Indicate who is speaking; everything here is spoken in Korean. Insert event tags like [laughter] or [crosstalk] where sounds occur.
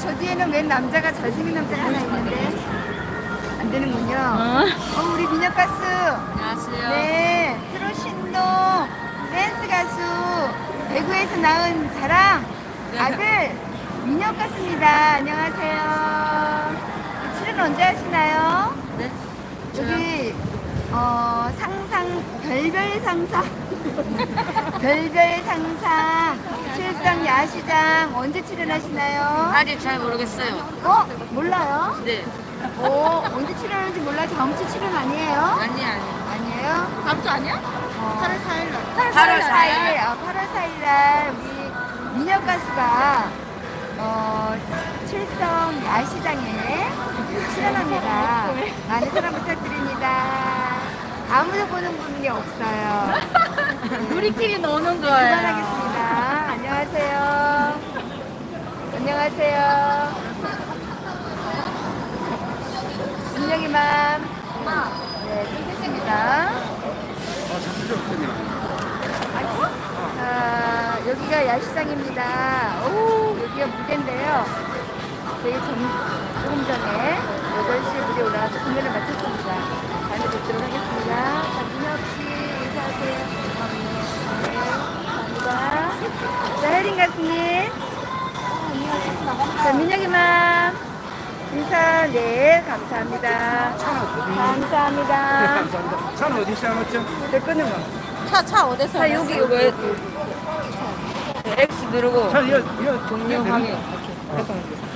Speaker 1: 남자가 잘생긴 남자가 하나 있는데 안 되는군요.
Speaker 2: 어?
Speaker 1: 어, 우리 민혁 가수.
Speaker 2: 안녕하세요.
Speaker 1: 네, 트롯 신동 댄스 가수 대구에서 낳은 자랑
Speaker 2: 네.
Speaker 1: 아들 민혁 가수입니다. 안녕하세요. 출연 언제 하시나요?
Speaker 2: 네.
Speaker 1: 여기 어, 상상 별별 상상 [laughs] 별별 상상 칠성 야시장 언제 출연하시나요?
Speaker 2: 아직 잘 모르겠어요.
Speaker 1: 어 몰라요?
Speaker 2: 네.
Speaker 1: 어 언제 출연하는지 몰라 다음 주 출연 아니에요?
Speaker 2: 아니 아니.
Speaker 1: 아니에요?
Speaker 2: 다음 주 아니야?
Speaker 1: 어.
Speaker 2: 8월 4일 날.
Speaker 1: 8월
Speaker 2: 8월
Speaker 1: 4일,
Speaker 2: 4일.
Speaker 1: 어, 8월 4일 날 우리 민혁 가수가 어, 칠성 야시장에 출연합니다. 많은 사랑 부탁드립니다. 아무도 보는 분이 없어요. [laughs]
Speaker 2: 우리끼리 노는 거예요.
Speaker 1: 그만하겠습니다. 안녕하세요. 안녕하세요. 민혁이 맘. 네, 끊겠습니다. 아이고. 아, 여기가 야시장입니다. 오, 여기가 무대인데요. 저희 좀, 조금 전에 8시에 무대 올라와서 공연을 마쳤습니다. 다음에 뵙도록 하겠습니다. 자, 민혁 씨, 인사하세요. 네, 자, 혜린 가수님. 자, 민혁이만. 인사, 네, 감사합니다. 감사합니다.
Speaker 3: 감사합니다. 차는 어디 시작했죠?
Speaker 1: 내 거는 뭐?
Speaker 2: 차, 차 어디서? 차 여기, 여기. X 누르고.
Speaker 3: 차 이어 이어
Speaker 2: 동료 확인. 이렇게.